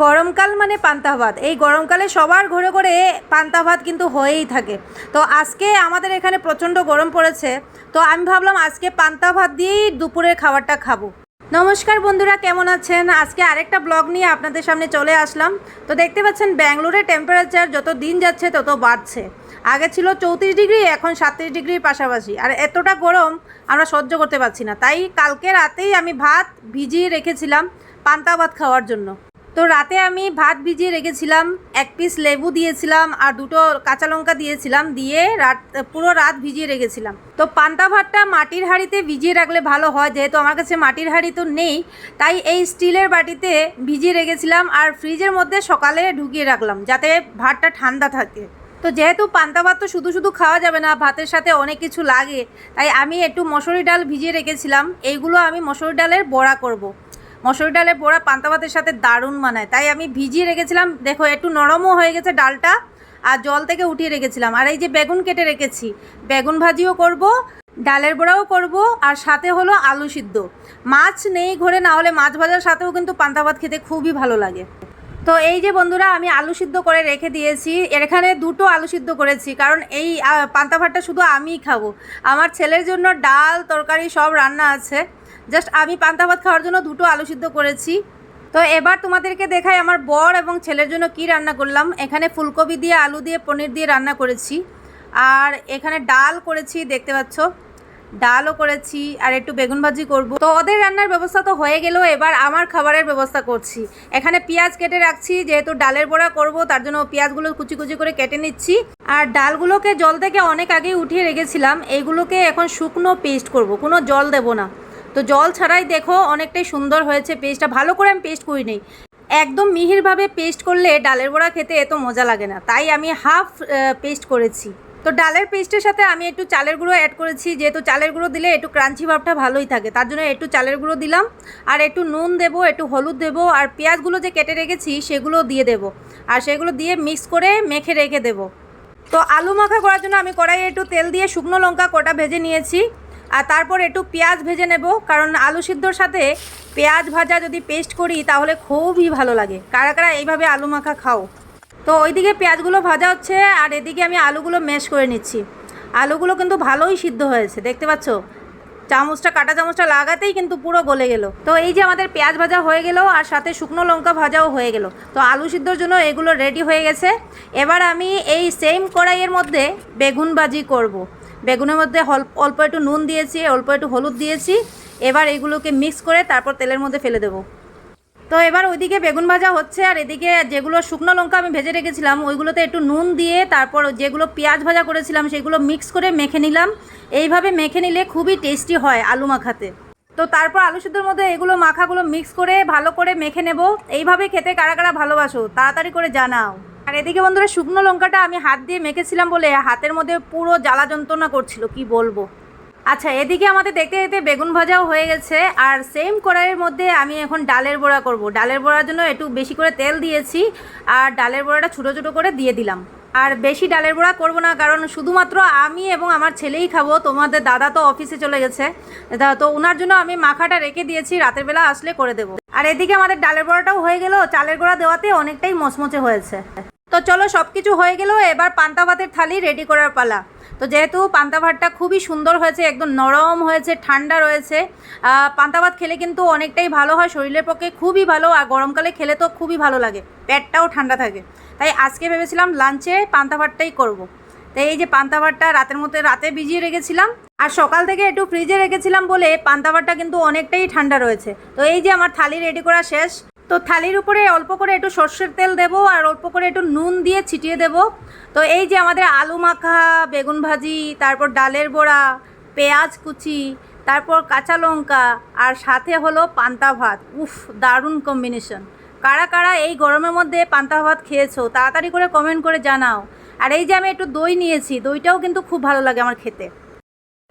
গরমকাল মানে পান্তা ভাত। এই গরমকালে সবার ঘরে ঘরে পান্তা ভাত কিন্তু হয়েই থাকে। তো আজকে আমাদের এখানে প্রচণ্ড গরম পড়েছে। তো আমি ভাবলাম আজকে পান্তা ভাত দিয়েই দুপুরের খাবারটা খাব। নমস্কার বন্ধুরা, কেমন আছেন? আজকে আরেকটা ব্লগ নিয়ে আপনাদের সামনে চলে আসলাম। তো দেখতে পাচ্ছেন ব্যাঙ্গালোরের টেম্পারেচার যত দিন যাচ্ছে, তত বাড়ছে। আগে ছিল চৌত্রিশ ডিগ্রি, এখন সাতত্রিশ ডিগ্রির পাশাপাশি। আর এতটা গরম আমরা সহ্য করতে পারছি না। তাই কালকে রাতেই আমি ভাত ভিজিয়ে রেখেছিলাম পান্তা ভাত খাওয়ার জন্য। তো রাতে আমি ভাত ভিজিয়ে রেখেছিলাম, এক পিস লেবু দিয়েছিলাম আর দুটো কাঁচা লঙ্কা দিয়েছিলাম, দিয়ে রাত, পুরো রাত ভিজিয়ে রেখেছিলাম তো পান্তা ভাতটা মাটির হাঁড়িতে ভিজিয়ে রাখলে ভালো হয়, যেহেতু আমার কাছে মাটির হাঁড়ি তো নেই, তাই এই স্টিলের বাটিতে ভিজিয়ে রেখেছিলাম আর ফ্রিজের মধ্যে সকালে ঢুকিয়ে রাখলাম, যাতে ভাতটা ঠান্ডা থাকে তো যেহেতু পান্তা ভাত তো শুধু শুধু খাওয়া যাবে না, ভাতের সাথে অনেক কিছু লাগে, তাই আমি একটু মসুরি ডাল ভিজিয়ে রেখেছিলাম, এইগুলো আমি মসুরি ডালের বড়া করব। মসুরি ডালের পোড়া পান্তা ভাতের সাথে দারুণ মানায়। তাই আমি ভিজিয়ে রেখেছিলাম, দেখো একটু নরমও হয়ে গেছে ডালটা, আর জল থেকে উঠিয়ে রেখেছিলাম। আর এই যে বেগুন কেটে রেখেছি, বেগুন ভাজিও করব, ডালের বড়াও করব, আর সাথে হলো আলু সিদ্ধ। মাছ নেই ঘরে, না হলে মাছ ভাজার সাথেও কিন্তু পান্তা ভাত খেতে খুবই ভালো লাগে। তো এই যে বন্ধুরা, আমি আলু সিদ্ধ করে রেখে দিয়েছি। এখানে দুটো আলু সিদ্ধ করেছি, কারণ এই পান্তা ভাতটা শুধু আমিই খাব। আমার ছেলের জন্য ডাল, তরকারি, সব রান্না আছে। জাস্ট আমি পান্তা ভাত খাওয়ার জন্য দুটো আলু সিদ্ধ করেছি। তো এবার তোমাদেরকে দেখাই আমার বর এবং ছেলের জন্য কি রান্না করলাম। এখানে ফুলকপি দিয়ে, আলু দিয়ে, পনির দিয়ে রান্না করেছি। আর এখানে ডাল করেছি, দেখতে পাচ্ছ। ডালও করেছি আর একটু বেগুন ভাজি করব। তো ওদের রান্নার ব্যবস্থা তো হয়ে গেল, এবার আমার খাবারের ব্যবস্থা করছি। এখানে পেঁয়াজ কেটে রাখছি, যেহেতু ডালের বড়া করব, তার জন্য পেঁয়াজগুলো কুচি কুচি করে কেটে নিচ্ছি। আর ডালগুলোকে জল থেকে অনেক আগেই উঠিয়ে রেখেছিলাম, এইগুলোকে এখন শুকনো পেস্ট করব, কোনো জল দেব না। তো জল ছাড়াই দেখো অনেকটাই সুন্দর হয়েছে পেস্টটা, ভালো করে আমি পেস্ট করি নেই একদম মিহিরভাবে পেস্ট করলে ডালের বড়া খেতে এত মজা লাগে না, তাই আমি হাফ পেস্ট করেছি। তো ডালের পেস্টের সাথে আমি একটু চালের গুঁড়ো অ্যাড করেছি, যেহেতু চালের গুঁড়ো দিলে একটু ক্রাঞ্চি ভাবটা ভালোই থাকে। তার জন্য একটু চালের গুঁড়ো দিলাম, আর একটু নুন দেবো, একটু হলুদ দেবো, আর পেঁয়াজগুলো যে কেটে রেখেছি সেগুলো দিয়ে দেবো। আর সেগুলো দিয়ে মিক্স করে মেখে রেখে দেবো। তো আলু মাখা করার জন্য আমি কড়াইয়ে একটু তেল দিয়ে শুকনো লঙ্কা কটা ভেজে নিয়েছি, আর তারপর একটু পেঁয়াজ ভেজে নেব, কারণ আলু সিদ্ধর সাথে পেঁয়াজ ভাজা যদি পেস্ট করি তাহলে খুবই ভালো লাগে। কারা কারা এইভাবে আলু মাখা খাও? তো ওইদিকে পেঁয়াজগুলো ভাজা হচ্ছে, আর এদিকে আমি আলুগুলো ম্যাশ করে নিচ্ছি। আলুগুলো কিন্তু ভালোই সিদ্ধ হয়েছে, দেখতে পাচ্ছ? চামচটা, কাটা চামচটা লাগাতেই কিন্তু পুরো গলে গেল। তো এই যে আমাদের পেঁয়াজ ভাজা হয়ে গেল, আর সাথে শুকনো লঙ্কা ভাজাও হয়ে গেল। তো আলু সিদ্ধর জন্য এগুলো রেডি হয়ে গেছে। এবার আমি এই সেম কড়াইয়ের মধ্যে বেগুন ভাজি করব। বেগুনের মধ্যে অল্প একটু নুন দিয়েছি, অল্প একটু হলুদ দিয়েছি। এবার এগুলোকে মিক্স করে তারপর তেলের মধ্যে ফেলে দেবো। তো এবার ওইদিকে বেগুন ভাজা হচ্ছে, আর এদিকে যেগুলো শুকনো লঙ্কা আমি ভেজে রেখেছিলাম, ওইগুলোতে একটু নুন দিয়ে তারপর যেগুলো পেঁয়াজ ভাজা করেছিলাম, সেগুলো মিক্স করে মেখে নিলাম। এইভাবে মেখে নিলে খুবই টেস্টি হয় আলু মাখাতে। তো তারপর আলু সিদ্ধের মধ্যে এগুলো মাখাগুলো মিক্স করে ভালো করে মেখে নেব। এইভাবে খেতে কারা কারা ভালোবাসো, তাড়াতাড়ি করে জানাও। আর এদিকে বন্ধুরা শুকনো লঙ্কাটা আমি হাত দিয়ে মেখেছিলাম বলে হাতের মধ্যে পুরো জ্বালা যন্ত্রণা করছিল, কি বলব। আচ্ছা এদিকে আমাদের দেখতে দেখতে বেগুন ভাজাও হয়ে গেছে, আর সেম কড়াইয়ের মধ্যে আমি এখন ডালের বড়া করব। ডালের বড়ার জন্য একটু বেশি করে তেল দিয়েছি, আর ডালের বড়াটা ছোটো ছোটো করে দিয়ে দিলাম। আর বেশি ডালের বড়া করব না, কারণ শুধুমাত্র আমি এবং আমার ছেলেই খাব, তোমাদের দাদা তো অফিসে চলে গেছে। তা- ওনার জন্য আমি মাখাটা রেখে দিয়েছি, রাতের বেলা আসলে করে দেবো। আর এদিকে আমাদের ডালের বড়াটাও হয়ে গেল, চালের গোড়া দেওয়াতে অনেকটাই মচমচে হয়েছে। তো চলো সব কিছু হয়ে গেল এবার পান্তা ভাতের থালি রেডি করার পালা। তো যেহেতু পান্তা ভাতটা খুবই সুন্দর হয়েছে, একদম নরম হয়েছে, ঠান্ডা রয়েছে পান্তা ভাত খেলে কিন্তু অনেকটাই ভালো হয়, শরীরের পক্ষে খুবই ভালো, আর গরমকালে খেলে তো খুবই ভালো লাগে, পেটটাও ঠান্ডা থাকে। তাই আজকে ভেবেছিলাম লাঞ্চে পান্তা ভাতটাই করব। তাই এই যে পান্তা ভাতটা রাতের মধ্যে রাতে ভিজিয়ে রেখেছিলাম, আর সকাল থেকে একটু ফ্রিজে রেখেছিলাম বলে পান্তা ভাতটা কিন্তু অনেকটাই ঠান্ডা রয়েছে। তো এই যে আমার থালি রেডি করা শেষ তো থালির উপরে অল্প করে একটু সর্ষের তেল দেবো আর অল্প করে একটু নুন দিয়ে ছিটিয়ে দেবো। তো এই যে আমাদের আলু মাখা, বেগুন ভাজি, তারপর ডালের বড়া, পেঁয়াজ কুচি, তারপর কাঁচা লঙ্কা আর সাথে হলো পান্তা ভাত। উফ, দারুণ কম্বিনেশন কারা কারা এই গরমের মধ্যে পান্তা ভাত খেয়েছো, তাড়াতাড়ি করে কমেন্ট করে জানাও। আর এই যে আমি একটু দই নিয়েছি, দইটাও কিন্তু খুব ভালো লাগে আমার খেতে।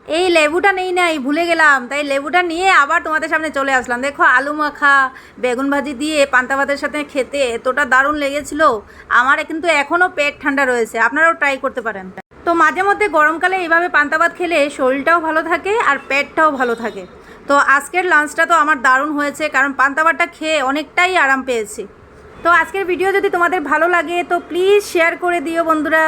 এই লেবুটা নেই নাই, ভুলে গেলাম। তাই লেবুটা নিয়ে আবার তোমাদের সামনে চলে আসলাম। দেখো আলু মাখা, বেগুন ভাজি দিয়ে পান্তা ভাতের সাথে খেতে এতটা দারুণ লেগেছিল। আমার কিন্তু এখনও পেট ঠান্ডা রয়েছে। আপনারাও ট্রাই করতে পারেন। তো মাঝে মধ্যে গরমকালে এইভাবে পান্তা ভাত খেলে শরীরটাও ভালো থাকে আর পেটটাও ভালো থাকে। তো আজকের লাঞ্চটা তো আমার দারুণ হয়েছে, কারণ পান্তা ভাতটা খেয়ে অনেকটাই আরাম পেয়েছি। তো আজকের ভিডিও যদি তোমাদের ভালো লাগে, তো প্লিজ শেয়ার করে দিও বন্ধুরা।